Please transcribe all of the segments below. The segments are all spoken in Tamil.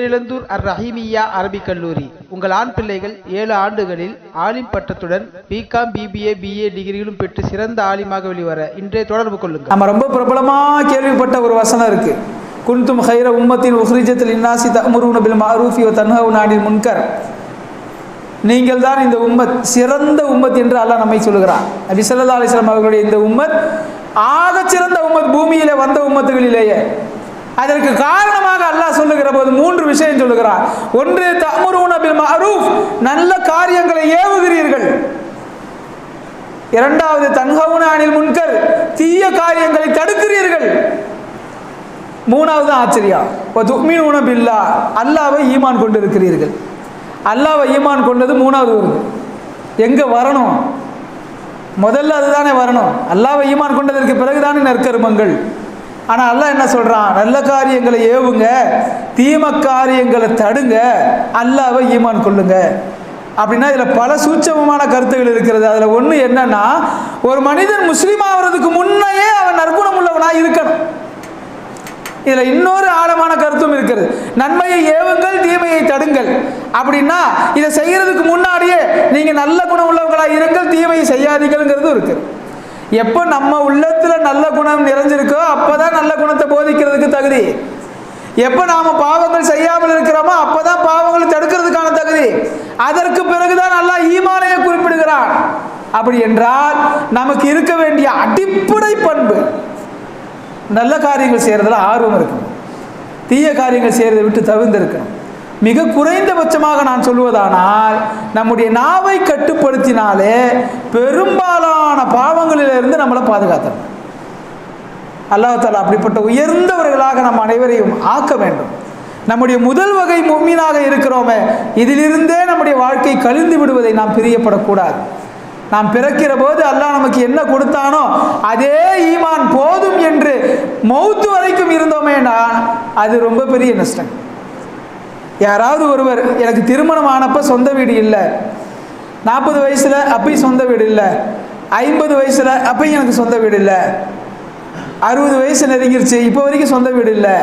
பேரிழந்தூர் அர் ரஹீமியா அரபிக் கல்லூரி. உங்கள் ஆண் பிள்ளைகள் ஏழு ஆண்டுகளில் ஆலிம் பட்டத்துடன் பிகாம் பிபிஏ பிஏ டிகிரிகளும் பெற்று சிறந்த ஆலிமாக வெளிவர இன்றைய தொடர்பு கொள்ளுங்கள். நம்ம ரொம்ப பிரபலமாக கேள்விப்பட்ட ஒரு வசனம் இருக்கு. குன்தும் ஹைர உம்மத்தின் உஹ்ரிஜத்தில் இன்னாசி தமுருன பில் மாரூஃபி தன்ஹவு நாடின் முன்கர். நீங்கள் தான் இந்த உம்மத் சிறந்த உம்மத் என்று அல்லாஹ் நம்மை சொல்லுகிறான். நபி ஸல்லல்லாஹு அவர்களுடைய இந்த உம்மத் ஆக சிறந்த உம்மத் பூமியிலே வந்த உம்மத்துகளிலேயே. அதற்கு காரணமாக அல்லாஹ் சொல்லுகிற போது மூன்று விஷயம் சொல்லுகிறார். ஒன்று தமுருன பில் மாரூஃப் நல்ல காரியங்களை ஏவுகிறீர்கள். இரண்டாவது தன்ஹவுன அனில் முன்கர். தீய காரியங்களை தடுக்கிறீர்கள். மூணாவது ஆச்சரியா. இப்போ துக்மீன் உணபில்லா அல்லாவை ஈமான் கொண்டு இருக்கிறீர்கள் அல்லாவை ஈமான் கொண்டது மூணாவது வருது எங்கே வரணும்? முதல்ல அதுதானே வரணும். அல்லாவை ஈமான் கொண்டதற்கு பிறகுதானே நற்கருமங்கள். ஆனால் அல்லாஹ் என்ன சொல்கிறான் நல்ல காரியங்களை ஏவுங்க தீம காரியங்களை தடுங்க அல்லாவை ஈமான் கொள்ளுங்க. அப்படின்னா இதில் பல சூட்சமமான கருத்துகள் இருக்கிறது. அதில் ஒன்று என்னன்னா ஒரு மனிதன் முஸ்லீம் ஆகிறதுக்கு முன்னையே அவன் நற்குணம் உள்ளவனாக இருக்கணும். இதில் இன்னொரு ஆழமான கருத்தும் இருக்கிறது நன்மையை ஏவுங்கள் தீமையை தடுங்கள். அப்படின்னா இதை செய்யறதுக்கு முன்னாடியே நீங்கள் நல்ல குணம் உள்ளவங்களாக இருங்கள் தீமையை செய்யாதீங்கள்ங்கிறதும் இருக்குது எப்போ நம்ம உள்ளத்தில் நல்ல குணம் நிறைஞ்சிருக்கோ அப்போ தான் நல்ல குணத்தை போதிக்கிறதுக்கு தகுதி. எப்போ நாம் பாவங்கள் செய்யாமல் இருக்கிறோமோ அப்போ தான் பாவங்களை தடுக்கிறதுக்கான தகுதி. அதற்கு பிறகுதான் நல்லா ஈமானையை குறிப்பிடுகிறான். அப்படி என்றால் நமக்கு இருக்க வேண்டிய அடிப்படை பண்பு. நல்ல காரியங்கள் செய்கிறதுல ஆர்வம் இருக்கணும். தீய காரியங்கள் செய்கிறதை விட்டு தவிர்ந்திருக்கணும் மிக குறைந்தபட்சமாக நான் சொல்வதானால் நம்முடைய நாவை கட்டுப்படுத்தினாலே பெரும்பாலான பாவங்களிலிருந்து நம்மளை பாதுகாத்தணும் அல்லாஹால அப்படிப்பட்ட உயர்ந்தவர்களாக நம் அனைவரையும் ஆக்க வேண்டும். நம்முடைய முதல் வகை மும்மீனாக இருக்கிறோமே இதிலிருந்தே நம்முடைய வாழ்க்கை கழிந்து விடுவதை நாம் பிரியப்படக்கூடாது. நாம் பிறக்கிற போது அல்லாஹ் நமக்கு என்ன கொடுத்தானோ அதே ஈமான் போதும் என்று மௌத்து வரைக்கும் இருந்தோமே நான் அது ரொம்ப பெரிய நஷ்டம். யாராவது ஒருவர் எனக்கு திருமணம் ஆனப்போ சொந்த வீடு இல்லை. நாற்பது வயசில் அப்பயும் சொந்த வீடு இல்லை. ஐம்பது வயசில் அப்பயும் எனக்கு சொந்த வீடு இல்லை. அறுபது வயசு நெருங்கிருச்சு இப்போ வரைக்கும் சொந்த வீடு இல்லை.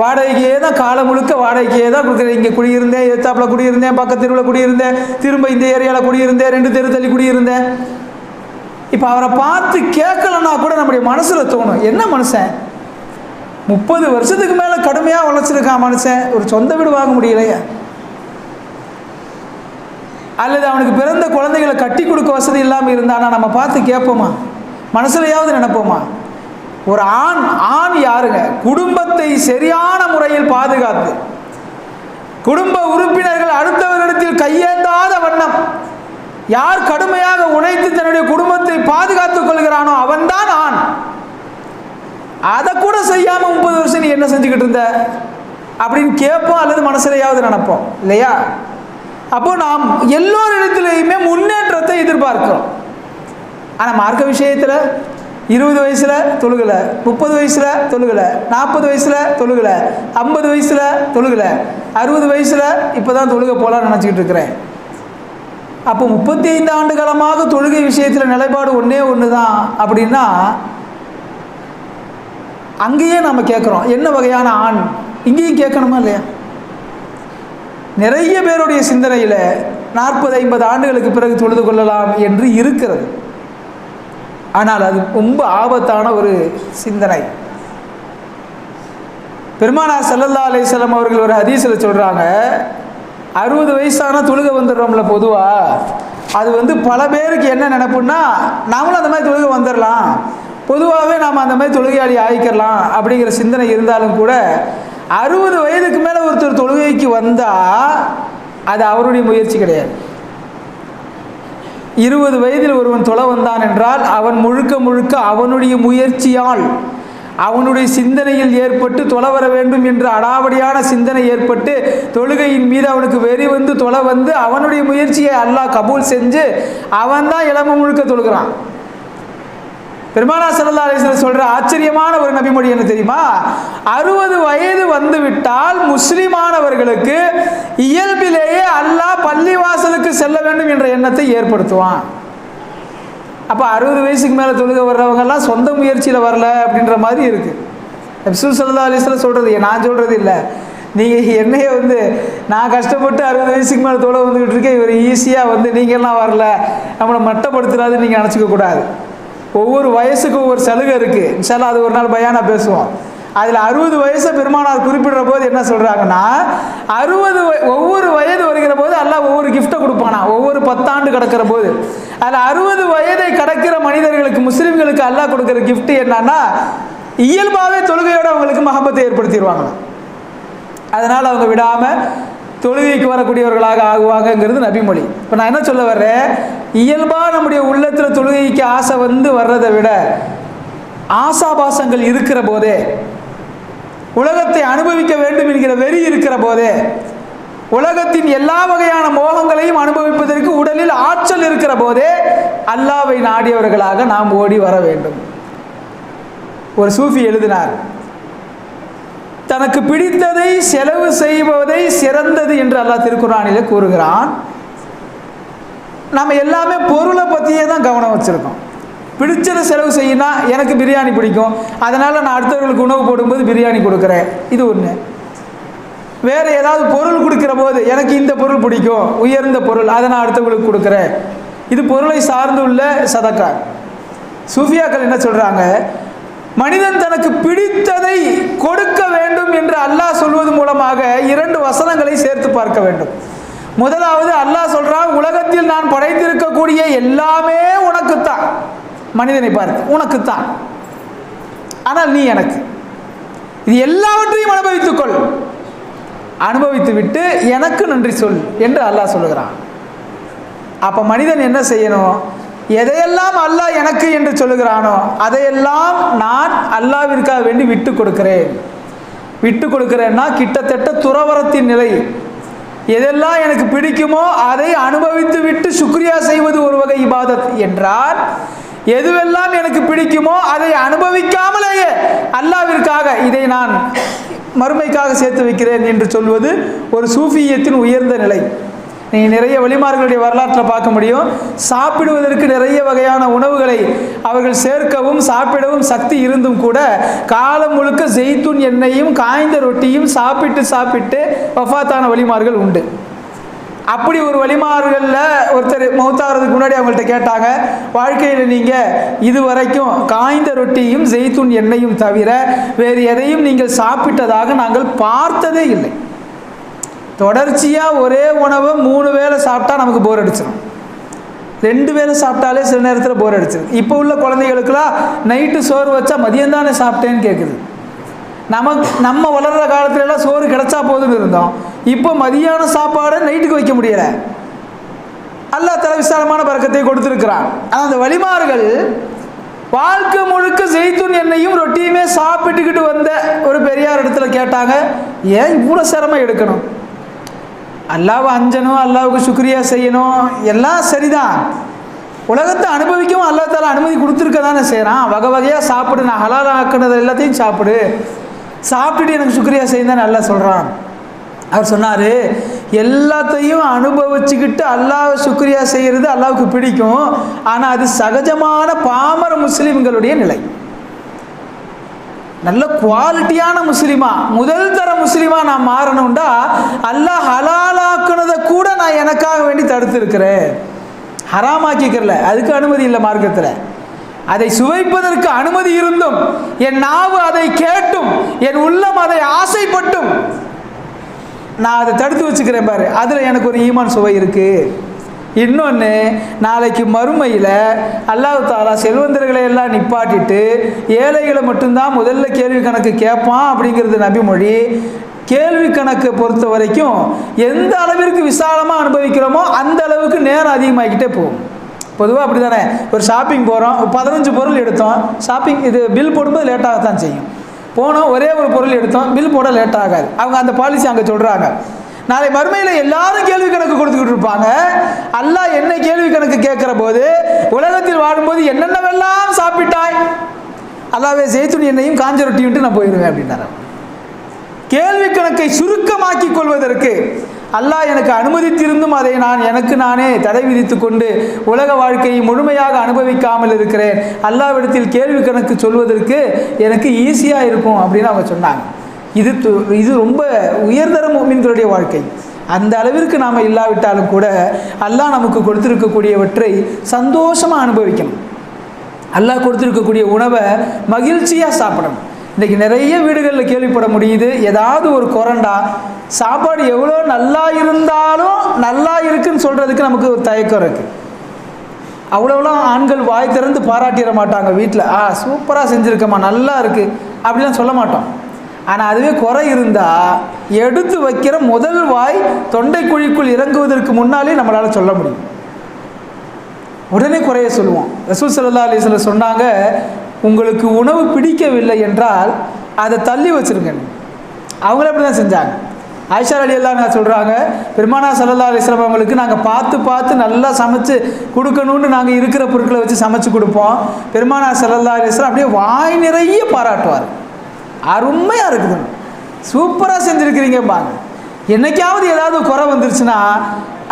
வாடகைக்கே தான் காலம் முழுக்க வாடகைக்கே தான் கொடுக்குறேன். இங்கே குடியிருந்தேன் எத்தாப்பில் குடியிருந்தேன் பக்கத்து தெருவில் குடியிருந்தேன் திரும்ப இந்த ஏரியாவில் குடியிருந்தேன் ரெண்டு தெரு தள்ளி குடியிருந்தேன். இப்போ அவரை பார்த்து கேட்கலன்னா கூட நம்முடைய மனசில் தோணும் என்ன மனுஷன்? முப்பது வருஷத்துக்கு மேலே கடுமையாக உழைச்சிருக்கான் மனுஷன். ஒரு சொந்த வீடு வாங்க முடியலையே. அல்லது அவனுக்கு பிறந்த குழந்தைகளை கட்டி கொடுக்க வசதி இல்லாமல் இருந்தானா? நம்ம பார்த்து கேட்போமா? மனசுலையாவது நினைப்போமா? ஒரு ஆண் ஆண் யாருங்க? குடும்பத்தை சரியான முறையில் பாதுகாத்து குடும்ப உறுப்பினர்கள் அடுத்தவர்களிடத்தில் கையேந்தாத வண்ணம் யார் கடுமையாக உழைத்து தன்னுடைய குடும்பத்தை பாதுகாத்துக் கொள்கிறானோ அவன்தான் ஆண். அதை கூட செய்யாம முப்பது வருஷம் நீ என்ன செஞ்சுக்கிட்டு இருந்த? அப்படின்னு கேட்போம் அல்லது மனசுலையாவது நினைப்போம். இல்லையா? அப்போ நாம் எல்லோரிடத்திலையுமே முன்னேற்றத்தை எதிர்பார்க்கிறோம். ஆனால் மார்க்க விஷயத்தில் இருபது வயசில் தொழுகலை முப்பது வயசில் தொழுகலை நாற்பது வயசில் தொழுகலை ஐம்பது வயசில் தொழுகலை அறுபது வயசில் இப்போ தான் தொழுக போகலான்னு நினச்சிக்கிட்டு இருக்கிறேன். அப்போ முப்பத்தி ஐந்து ஆண்டு காலமாக தொழுகை விஷயத்தில் நிலைப்பாடு ஒன்றே ஒன்று தான் அப்படின்னா அங்கேயே நம்ம கேட்குறோம் என்ன வகையான ஆண்? இங்கேயும் கேட்கணுமா இல்லையா? நிறைய பேருடைய சிந்தனையில் நாற்பது ஐம்பது ஆண்டுகளுக்கு பிறகு தொழுது கொள்ளலாம் என்று இருக்கிறது. ஆனால் அது ரொம்ப ஆபத்தான ஒரு சிந்தனை. பெருமானார் சல்லல்லா அலிஸ்லாம் அவர்கள் ஒரு ஹதீஸில் சொல்கிறாங்க அறுபது வயசான தொழுகை வந்துடுறோம்ல பொதுவாக அது வந்து பல பேருக்கு என்ன நினப்புன்னா நாமளும் அந்த மாதிரி தொழுகை வந்துடலாம். பொதுவாகவே நாம் அந்த மாதிரி தொழுகையாளி ஆகிக்கிறலாம் அப்படிங்கிற சிந்தனை இருந்தாலும் கூட அறுபது வயதுக்கு மேலே ஒருத்தர் தொழுகைக்கு வந்தால் அது அவருடைய முயற்சி கிடையாது. இருபது வயதில் ஒருவன் தொலை வந்தான் என்றால் அவன் முழுக்க முழுக்க அவனுடைய முயற்சியால் அவனுடைய சிந்தனையில் ஏற்பட்டு தொலை வர வேண்டும் என்ற அடாவடியான சிந்தனை ஏற்பட்டு தொழுகையின் மீது அவனுக்கு வெறி வந்து தொலை வந்து அவனுடைய முயற்சியை அல்லாஹ் கபூல் செஞ்சு அவன் தான் இளம முழுக்க தொழுகிறான். பெருமானா சல்லா அலிஸ்லாம் சொல்ற ஆச்சரியமான ஒரு நபிமொழி என்ன தெரியுமா? அறுபது வயது வந்துவிட்டால் முஸ்லிமானவர்களுக்கு இயல்பிலேயே அல்லாஹ் பள்ளிவாசலுக்கு செல்ல வேண்டும் என்ற எண்ணத்தை ஏற்படுத்துவான். அப்போ அறுபது வயசுக்கு மேலே தொழுக வர்றவங்கெல்லாம் சொந்த முயற்சியில் வரல அப்படின்ற மாதிரி இருக்குது ரசூல் சல்லா அலிஸ்லாம் சொல்கிறது நான் சொல்கிறது இல்லை. நீங்கள் என்னையே வந்து நான் கஷ்டப்பட்டு அறுபது வயசுக்கு மேலே தொலை வந்துக்கிட்டு இருக்கேன் இவர் ஈஸியாக வந்து நீங்கள்லாம் வரல நம்மளை மட்டப்படுத்துறாதுன்னு நீங்கள் நினச்சிக்க கூடாது. ஒவ்வொரு வயசுக்கு ஒவ்வொரு சலுகை இருக்குது இன்ஷால்லா அது ஒரு நாள் பயானா பேசுவோம். அதில் அறுபது வயசை பெருமானார் குறிப்பிடுற போது என்ன சொல்கிறாங்கன்னா அறுபது ஒவ்வொரு வயது வருகிற போது அல்லாஹ் ஒவ்வொரு கிஃப்ட்டை கொடுப்பானா? ஒவ்வொரு பத்தாண்டு கிடக்கிற போது. அதில் அறுபது வயதை கடக்கிற மனிதர்களுக்கு முஸ்லீம்களுக்கு அல்லாஹ் கொடுக்குற கிஃப்ட் என்னன்னா இயல்பாகவே தொழுகையோடு அவங்களுக்கு மகப்பத்தை ஏற்படுத்திடுவாங்களாம் அதனால் அவங்க விடாமல் தொழுகைக்கு வரக்கூடியவர்களாக ஆகுவாங்கங்கிறது நபிமொழி. இப்போ நான் என்ன சொல்ல வர்றேன்? இயல்பாக நம்முடைய உள்ளத்தில் தொழுகைக்கு ஆசை வந்து வர்றதை விட ஆசாபாசங்கள் இருக்கிற போதே உலகத்தை அனுபவிக்க வேண்டும் என்கிற வெறி இருக்கிற போதே உலகத்தின் எல்லா வகையான மோகங்களையும் அனுபவிப்பதற்கு உடலில் ஆற்றல் இருக்கிற போதே அல்லாவை நாடியவர்களாக நாம் ஓடி வர வேண்டும். ஒரு சூஃபி எழுதினார் தனக்கு பிடித்ததை செலவு செய்வதை சிறந்தது என்று அல்லாஹ் திருக்குறானிலே கூறுகிறான். நம்ம எல்லாமே பொருளை பற்றியே தான் கவனம் வச்சுருக்கோம். பிடிச்சதை செலவு செய்யினா எனக்கு பிரியாணி பிடிக்கும். அதனால் நான் அடுத்தவர்களுக்கு உணவு போடும்போது பிரியாணி கொடுக்குறேன். இது ஒன்று வேறு ஏதாவது பொருள் கொடுக்குற போது எனக்கு இந்த பொருள் பிடிக்கும். உயர்ந்த பொருள் அதை நான் அடுத்தவங்களுக்கு கொடுக்குறேன். இது பொருளை சார்ந்து உள்ள சதக்கா. சூஃபியாக்கள் என்ன சொல்கிறாங்க மனிதன் தனக்கு பிடித்ததை கொடுக்க வேண்டும் என்று அல்லாஹ் சொல்வது மூலமாக இரண்டு வசனங்களை சேர்த்து பார்க்க வேண்டும். முதலாவது அல்லாஹ் சொல்றான் உலகத்தில் நான் படைத்திருக்கக்கூடிய எல்லாமே உனக்குத்தான். மனிதனை பார்த்து உனக்குத்தான். ஆனால் நீ எனக்கு. இது எல்லாவற்றையும் அனுபவித்துக்கொள். அனுபவித்து விட்டு எனக்கு நன்றி சொல் என்று அல்லாஹ் சொல்லுகிறான். அப்போ மனிதன் என்ன செய்யணும்? எதையெல்லாம் அல்லாஹ் எனக்கு என்று சொல்லுகிறானோ அதையெல்லாம் நான் அல்லாவிற்காக வேண்டி விட்டு கொடுக்கிறேன். விட்டு கொடுக்கிறேன்னா கிட்டத்தட்ட துறவரத்தின் நிலை. எதெல்லாம் எனக்கு பிடிக்குமோ அதை அனுபவித்து விட்டு சுக்ரியா செய்வது ஒரு வகை இபாதத் என்றால் எதுவெல்லாம் எனக்கு பிடிக்குமோ அதை அனுபவிக்காமலேயே அல்லாவிற்காக இதை நான் மறுமைக்காக சேர்த்து வைக்கிறேன் என்று சொல்வது ஒரு சூஃபியத்தின் உயர்ந்த நிலை. நீங்கள் நிறைய வழிமார்களுடைய வரலாற்றில் பார்க்க முடியும். சாப்பிடுவதற்கு நிறைய வகையான உணவுகளை அவர்கள் சேர்க்கவும் சாப்பிடவும் சக்தி இருந்தும் கூட காலம் முழுக்க ஜெய்தூன் எண்ணெயும் காய்ந்த ரொட்டியும் சாப்பிட்டு சாப்பிட்டு வஃபாத்தான வழிமார்கள் உண்டு. அப்படி ஒரு வழிமார்களில் ஒருத்தர் மௌத்தாகிறதுக்கு முன்னாடி அவங்கள்ட்ட கேட்டாங்க வாழ்க்கையில் நீங்கள் இது வரைக்கும் காய்ந்த ரொட்டியும் ஜெய்தூன் எண்ணெயும் தவிர வேறு எதையும் நீங்கள் சாப்பிட்டதாக நாங்கள் பார்த்ததே இல்லை. தொடர்ச்சியாக ஒரே உணவை மூணு வேளை சாப்பிட்டா நமக்கு போர் அடிச்சிடும் ரெண்டு வேளை சாப்பிட்டாலே சில நேரத்தில் போர் அடிச்சிடும் இப்போ உள்ள குழந்தைகளுக்கெல்லாம் நைட்டு சோறு வச்சா மதியம் தானே சாப்பிட்டேன்னு கேட்குது நமக்கு நம்ம வளர்கிற காலத்துலலாம் சோறு கிடச்சா போதும் இருந்தோம். இப்போ மதியான சாப்பாடை நைட்டுக்கு வைக்க முடியலை. அல்லா தர விசாலமான பறக்கத்தை கொடுத்துருக்கிறான். ஆனால் அந்த வழிமார்கள் வாழ்க்கை முழுக்க ஜெய்துன் எண்ணெயும் ரொட்டியுமே சாப்பிட்டுக்கிட்டு வந்த ஒரு பெரியார் இடத்துல கேட்டாங்க ஏன் இவ்வளோ சிரமம் எடுக்கணும்? அல்லாவை அஞ்சணும் அல்லாவுக்கு சுக்ரியா செய்யணும் எல்லாம் சரிதான். உலகத்தை அனுபவிக்கவும் அல்லா தால அனுமதி கொடுத்துருக்க தானே செய்கிறான் வகை வகையாக சாப்பிடு நான் ஹலால் ஆக்குனது எல்லாத்தையும் சாப்பிடு. சாப்பிட்டுட்டு எனக்கு சுக்ரியா செய்யுன்னு நல்லா சொல்கிறான் அவர் சொன்னார் எல்லாத்தையும் அனுபவிச்சுக்கிட்டு அல்லாஹ் சுக்ரியா செய்கிறது அல்லாவுக்கு பிடிக்கும். ஆனால் அது சகஜமான பாமர முஸ்லீம்களுடைய நிலை. நல்ல குவாலிட்டியான முஸ்லீமா முதல் தர முஸ்லீமா நான் மாறணும்டா அல்லாஹ் ஹலாலாக்குனதை கூட நான் எனக்காக வேண்டி தடுத்திருக்கிறேன். ஹராமாக்கிக்கிறல அதுக்கு அனுமதி இல்லை மார்க்கத்தில். அதை சுவைப்பதற்கு அனுமதி இருந்தும் என் நாவு அதை கேட்டும் என் உள்ளம் அதை ஆசைப்பட்டும். நான் அதை தடுத்து வச்சுக்கிறேன் பாரு அதில் எனக்கு ஒரு ஈமான் சுவை இருக்குது இன்னொன்று நாளைக்கு மறுமையில் அல்லாஹு தாலா செல்வந்தர்களை எல்லாம் நிப்பாட்டிட்டு ஏழைகளை மட்டும்தான் முதல்ல கேள்வி கணக்கு கேட்பான் அப்படிங்கிறது நபிமொழி. கேள்வி கணக்கை பொறுத்த வரைக்கும் எந்த அளவிற்கு விசாலமாக அனுபவிக்கிறோமோ அந்த அளவுக்கு நேரம் அதிகமாகிக்கிட்டே போகும். பொதுவாக அப்படி தானே ஒரு ஷாப்பிங் போகிறோம் பதினஞ்சு பொருள் எடுத்தோம் ஷாப்பிங் இது பில் போடும்போது லேட்டாக தான் செய்யும். போனோம் ஒரே ஒரு பொருள் எடுத்தோம் பில் போட லேட் ஆகாது. அவங்க அந்த பாலிசி அங்கே சொல்கிறாங்க நாளை மறுமையில் எல்லாரும் கேள்வி கணக்கு கொடுத்துக்கிட்டு இருப்பாங்க. அல்லாஹ் என்ன கேள்வி கணக்கு கேட்குற போது உலகத்தில் வாழும்போது என்னென்னவெல்லாம் சாப்பிட்டாய்? அல்லாவே ஜெய்துன் என்னையும் காஞ்ச ரொட்டின்ட்டு நான் போயிடுவேன் அப்படின்னாரு. கேள்வி கணக்கை சுருக்கமாக்கி கொள்வதற்கு அல்லாஹ் எனக்கு அனுமதித்திருந்தும் அதை நான் எனக்கு நானே தடை விதித்து கொண்டு உலக வாழ்க்கையை முழுமையாக அனுபவிக்காமல் இருக்கிறேன். அல்லாவிடத்தில் கேள்வி கணக்கு சொல்வதற்கு எனக்கு ஈஸியாக இருக்கும் அப்படின்னு அவங்க சொன்னாங்க. இது து- இது ரொம்ப உயர்தர மீன்களுடைய வாழ்க்கை. அந்த அளவிற்கு நாம் இல்லாவிட்டாலும் கூட அல்லாஹ் நமக்கு கொடுத்திருக்கக்கூடியவற்றை சந்தோஷமாக அனுபவிக்கணும். அல்லாஹ் கொடுத்துருக்கக்கூடிய உணவை மகிழ்ச்சியாக சாப்பிடணும். இன்றைக்கி நிறைய வீடுகளில் கேள்விப்பட முடியுது ஏதாவது ஒரு குரண்டா சாப்பாடு எவ்வளோ நல்லா இருந்தாலும் நல்லா இருக்குன்னு சொல்கிறதுக்கு நமக்கு ஒரு தயக்கம் இருக்குது அவ்வளோலாம் ஆண்கள் வாய் திறந்து பாராட்டிட மாட்டாங்க வீட்டில் ஆ சூப்பராக செஞ்சுருக்கம்மா நல்லா இருக்குது அப்படிலாம் சொல்ல மாட்டோம். ஆனால் அதுவே குறை இருந்தால் எடுத்து வைக்கிற முதல் வாய் தொண்டை குழிக்குள் இறங்குவதற்கு முன்னாலே நம்மளால் சொல்ல முடியும். உடனே குறைய சொல்லுவோம். ரசூல் சல்லா அலிஸ்ல சொன்னாங்க உங்களுக்கு உணவு பிடிக்கவில்லை என்றால் அதை தள்ளி வச்சிருங்க. அவங்களே அப்படி தான் செஞ்சாங்க. ஆயிஷா அலி எல்லாம் நான் சொல்கிறாங்க பெருமானா சல்லா அலிஸ்லாம் அவங்களுக்கு நாங்கள் பார்த்து பார்த்து நல்லா சமைச்சு கொடுக்கணும்னு நாங்கள் இருக்கிற பொருட்களை வச்சு சமைச்சு கொடுப்போம். பெருமானா சல்லா அலிஸ்லாம் அப்படியே வாய் நிறைய பாராட்டுவார். அருமையாக இருக்குது. சூப்பராக செஞ்சுருக்கிறீங்கம்பாங்க என்னைக்காவது ஏதாவது குறை வந்துருச்சுன்னா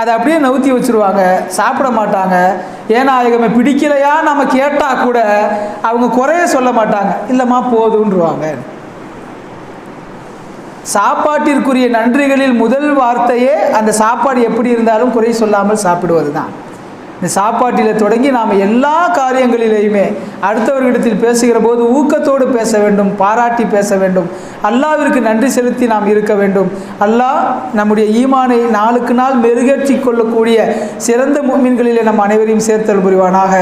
அதை அப்படியே நவுத்தி வச்சுருவாங்க. சாப்பிட மாட்டாங்க. ஏன்னா அதுக்கு பிடிக்கலையா நம்ம கேட்டால் கூட அவங்க குறைய சொல்ல மாட்டாங்க. இல்லைம்மா போதுன்றுவாங்க. சாப்பாட்டிற்குரிய நன்றிகளில் முதல் வார்த்தையே அந்த சாப்பாடு எப்படி இருந்தாலும் குறை சொல்லாமல் சாப்பிடுவது தான் இந்த சாப்பாட்டில் தொடங்கி நாம் எல்லா காரியங்களிலேயுமே அடுத்தவர்களிடத்தில் பேசுகிற போது ஊக்கத்தோடு பேச வேண்டும் பாராட்டி பேச வேண்டும். அல்லாவிற்கு நன்றி செலுத்தி நாம் இருக்க வேண்டும். அல்லாஹ் நம்முடைய ஈமானை நாளுக்கு நாள் மெருகேற்றி கொள்ளக்கூடிய சிறந்த மீன்களிலே நம் அனைவரையும் சேர்த்தல் புரிவானாக.